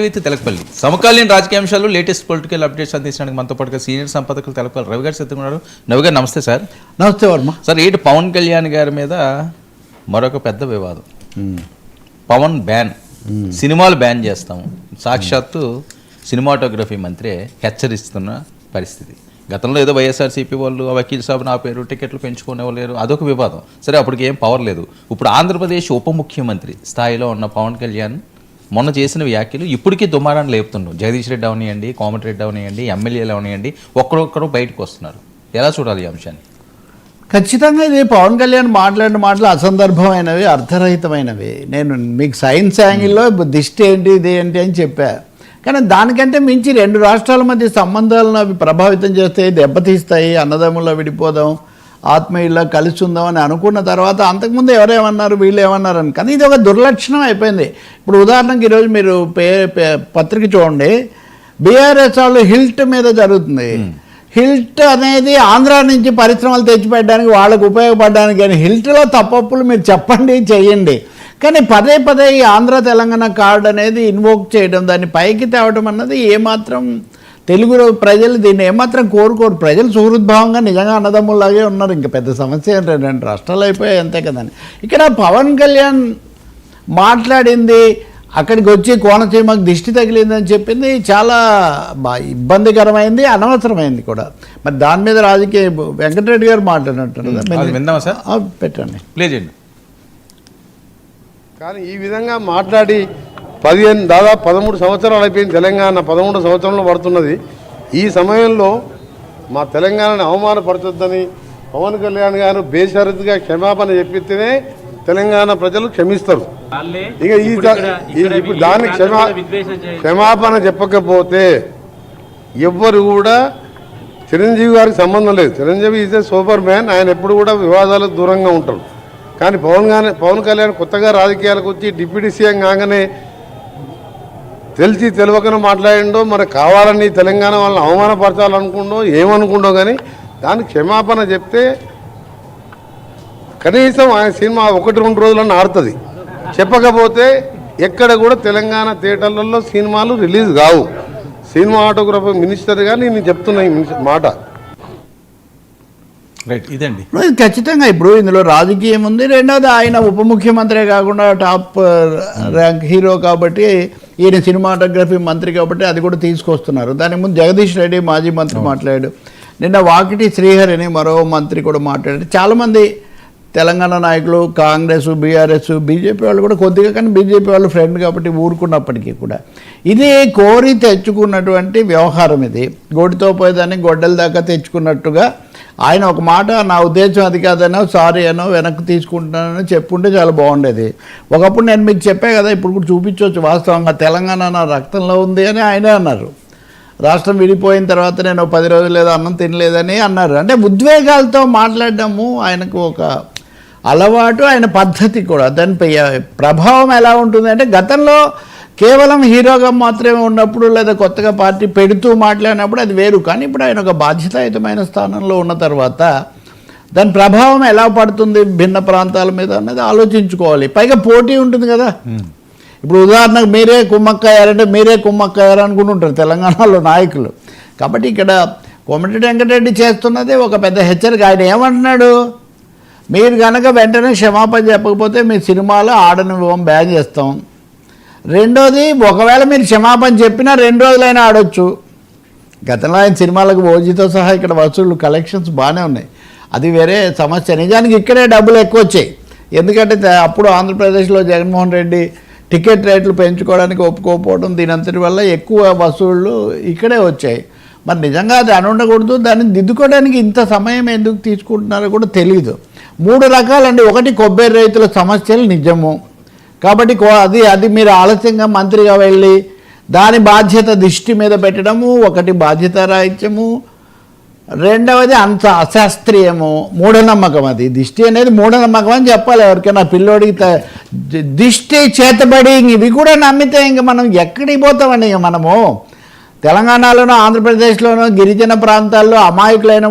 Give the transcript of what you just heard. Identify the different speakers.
Speaker 1: With Telakapalli. సమకాలీన రాజకీయ అంశాలు లేటెస్ట్ పొలిటికల్ అప్డేట్స్ అందించడానికి మనతో పాటుగా సీనియర్ సంపాదకులు తెలకపల్లి రవి గారు సిద్ధంగా రవి గారు నమస్తే సార్.
Speaker 2: నమస్తే వర్మ.
Speaker 1: సార్ ఏంటి పవన్ కళ్యాణ్ గారి మీద మరొక పెద్ద వివాదం. పవన్ బ్యాన్. సినిమాలు బ్యాన్ చేస్తాము సాక్షాత్తు సినిమాటోగ్రఫీ మంత్రి హెచ్చరిస్తున్న పరిస్థితి. గతంలో ఏదో వైఎస్ఆర్సీపీ వాళ్ళు వకీల్ సాబ్ నా పేరు టికెట్లు పెంచుకునేవాళ్ళు అదొక వివాదం. సరే అప్పటికి ఏం పవర్ లేదు. ఇప్పుడు ఆంధ్రప్రదేశ్ ఉప ముఖ్యమంత్రి స్థాయిలో ఉన్న పవన్ కళ్యాణ్ మొన్న చేసిన వ్యాఖ్యలు ఇప్పటికీ దుమారాన్ని లేపుతుండ్రు. జగదీష్ రెడ్డి అవనియండి కోమటిరెడ్డి అవనియండి ఎమ్మెల్యేలు అవనియండి ఒక్కరొక్కరు బయటకు వస్తున్నారు. ఎలా చూడాలి ఈ అంశాన్ని?
Speaker 2: ఖచ్చితంగా ఇది పవన్ కళ్యాణ్ మాట్లాడిన మాటలు అసందర్భమైనవి అర్థరహితమైనవి. నేను మీకు సైన్స్ యాంగిల్లో దిష్టి ఏంటి ఇది ఏంటి అని చెప్పా. కానీ దానికంటే మించి రెండు రాష్ట్రాల మధ్య సంబంధాలను అవి ప్రభావితం చేస్తాయి దెబ్బతీస్తాయి అన్నదమ్ముల్లో విడిపోదాం ఆత్మీయుల్లో కలిసి ఉందాం అని అనుకున్న తర్వాత అంతకుముందు ఎవరేమన్నారు వీళ్ళు ఏమన్నారు అని కానీ ఇది ఒక దుర్లక్షణం అయిపోయింది. ఇప్పుడు ఉదాహరణకి ఈరోజు మీరు పే పే- పత్రిక చూడండి. బీఆర్ఎస్ వాళ్ళు హిల్ట్ మీద జరుగుతుంది. హిల్ట్ అనేది ఆంధ్ర నుంచి పరిశ్రమలు తెచ్చిపెట్టడానికి వాళ్ళకు ఉపయోగపడడానికి కానీ హిల్ట్లో తప్పప్పులు మీరు చెప్పండి చెయ్యండి. కానీ పదే పదే ఈ ఆంధ్ర తెలంగాణ కార్డు అనేది ఇన్వోక్ చేయడం దాన్ని పైకి తేవడం అన్నది ఏమాత్రం తెలుగు ప్రజలు దీన్ని ఏమాత్రం కోరుకోరు. ప్రజలు సుహృద్భావంగా నిజంగా అన్నదమ్ముల్లాగే ఉన్నారు. ఇంకా పెద్ద సమస్య ఏంటంటే రెండు రాష్ట్రాలు అయిపోయాయి అంతే కదండి. ఇక్కడ పవన్ కళ్యాణ్ మాట్లాడింది అక్కడికి వచ్చి కోనసీమకు దిష్టి తగిలిందని చెప్పింది చాలా బా ఇబ్బందికరమైంది అనవసరమైంది కూడా. మరి దాని మీద రాజకీయ వెంకటరెడ్డి గారు మాట్లాడినట్టు
Speaker 1: అది విందామా సార్?
Speaker 2: పెట్టండి.
Speaker 1: ప్లే చేయండి.
Speaker 3: కానీ ఈ విధంగా మాట్లాడి పదిహేను దాదాపు పదమూడు సంవత్సరాలు అయిపోయింది తెలంగాణ పదమూడు సంవత్సరంలో పడుతున్నది. ఈ సమయంలో మా తెలంగాణని అవమానపరచొద్దని పవన్ కళ్యాణ్ గారు బేషరతుగా క్షమాపణ చెప్పితేనే తెలంగాణ ప్రజలు క్షమిస్తారు. ఇక ఈ
Speaker 4: ఇప్పుడు
Speaker 3: దా-
Speaker 4: ఇక్కడ-
Speaker 3: ఈ-
Speaker 4: ఇక్కడ
Speaker 3: ఇప్పుడు
Speaker 4: ఈ
Speaker 3: దానికి క్షమా క్షమాపణ చెప్పకపోతే ఎవ్వరు కూడా చిరంజీవి గారికి సంబంధం లేదు. Chiranjeevi is a superman ఆయన ఎప్పుడు కూడా వివాదాలకు దూరంగా ఉంటాడు కానీ పవన్ పవన్ కళ్యాణ్ కొత్తగా రాజకీయాలకు వచ్చి డిప్యూటీ సీఎం కాగానే తెలిసి తెలియకనే మాట్లాడిండో మరి కావాలని తెలంగాణ వాళ్ళని అవమానపరచాలనుకుండో ఏమనుకుండో కానీ దానికి క్షమాపణ చెప్తే కనీసం ఆయన సినిమా ఒకటి రెండు రోజులన్నా ఆడుతుంది. చెప్పకపోతే ఎక్కడ కూడా తెలంగాణ థియేటర్లలో సినిమాలు రిలీజ్ కావు. సినిమా ఆటోగ్రాఫర్ మినిస్టర్గా నేను చెప్తున్నా ఈ మాట.
Speaker 1: రైట్ ఇదండి.
Speaker 2: ఖచ్చితంగా ఇప్పుడు ఇందులో రాజకీయం ఉంది. రెండోది ఆయన ఉప ముఖ్యమంత్రి కాకుండా టాప్ ర్యాంక్ హీరో కాబట్టి ఈయన సినిమాటోగ్రఫీ మంత్రి కాబట్టి అది కూడా తీసుకొస్తున్నారు. దాని ముందు జగదీష్ రెడ్డి మాజీ మంత్రి మాట్లాడాడు. నిన్న వాకిటి శ్రీహరి అని మరో మంత్రి కూడా మాట్లాడారు. చాలామంది తెలంగాణ నాయకులు కాంగ్రెస్ బీఆర్ఎస్ బీజేపీ వాళ్ళు కూడా కొద్దిగా కానీ బీజేపీ వాళ్ళు ఫ్రెండ్ కాబట్టి ఊరుకున్నప్పటికీ కూడా. ఇది కోరి తెచ్చుకున్నటువంటి వ్యవహారం ఇది. గోడితో పోయేదాన్ని గొడ్డల దాకా తెచ్చుకున్నట్టుగా ఆయన ఒక మాట నా ఉద్దేశం అది కాదనో సారీ అనో వెనక్కి తీసుకుంటున్నానో చెప్పుంటే చాలా బాగుండేది. ఒకప్పుడు నేను మీకు చెప్పే కదా ఇప్పుడు కూడా చూపించవచ్చు వాస్తవంగా తెలంగాణ నా రక్తంలో ఉంది అని ఆయనే అన్నారు. రాష్ట్రం విడిపోయిన తర్వాత నేను పది రోజులు లేదా అన్నం తినలేదని అన్నారు. అంటే ఉద్వేగాలతో మాట్లాడడము ఆయనకు ఒక అలవాటు ఆయన పద్ధతి కూడా. దాని పై- ప్రభావం ఎలా ఉంటుంది అంటే గతంలో కేవలం హీరోగా మాత్రమే ఉన్నప్పుడు లేదా కొత్తగా పార్టీ పెడుతూ మాట్లాడినప్పుడు అది వేరు. కానీ ఇప్పుడు ఆయన ఒక బాధ్యతాయుతమైన స్థానంలో ఉన్న తర్వాత దాని ప్రభావం ఎలా పడుతుంది భిన్న ప్రాంతాల మీద అన్నది ఆలోచించుకోవాలి. పైగా పోటీ ఉంటుంది కదా. ఇప్పుడు ఉదాహరణకు మీరే కుమ్మక్కయ్యారంటే మీరే కుమ్మక్కయ్యారు అనుకుంటుంటారు తెలంగాణలో నాయకులు. కాబట్టి ఇక్కడ కోమటిరెడ్డి వెంకటరెడ్డి చేస్తున్నది ఒక పెద్ద హెచ్చరిక. ఆయన ఏమంటున్నాడు? మీరు కనుక వెంటనే క్షమాపణ చెప్పకపోతే మీ సినిమాలో ఆడనివ్వం బ్యాన్ చేస్తాం. రెండోది ఒకవేళ మీరు క్షమాపణ చెప్పినా రెండు రోజులైనా ఆడొచ్చు. గతంలో ఆయన సినిమాలకు ఓజీతో సహా ఇక్కడ వసూళ్ళు కలెక్షన్స్ బాగానే ఉన్నాయి. అది వేరే సమస్య. నిజానికి ఇక్కడే డబ్బులు ఎక్కువ వచ్చాయి. ఎందుకంటే అప్పుడు ఆంధ్రప్రదేశ్లో జగన్మోహన్ రెడ్డి టికెట్ రేట్లు పెంచుకోవడానికి ఒప్పుకోకపోవడం దీని అంతటి వల్ల ఎక్కువ వసూళ్ళు ఇక్కడే వచ్చాయి. మరి నిజంగా అది అని ఉండకూడదు దాన్ని దిద్దుకోవడానికి ఇంత సమయం ఎందుకు తీసుకుంటున్నారో కూడా తెలియదు మూడు రకాలండి. ఒకటి కొబ్బరి రైతుల సమస్యలు నిజము. కాబట్టి కో- అది అది మీరు ఆలస్యంగా మంత్రిగా వెళ్ళి దాని బాధ్యత దృష్టి మీద పెట్టడము ఒకటి బాధ్యత రాహిత్యము. రెండవది అంత అశాస్త్రీయము మూఢనమ్మకం అది. దిష్టి అనేది మూఢనమ్మకం అని చెప్పాలి. ఎవరికైనా పిల్లోడికి దిష్టి చేతబడి ఇవి కూడా నమ్మితే ఇంక మనం ఎక్కడికి పోతామండి ఇంక మనము? తెలంగాణలోనూ ఆంధ్రప్రదేశ్లోనూ గిరిజన ప్రాంతాల్లో అమాయకులైన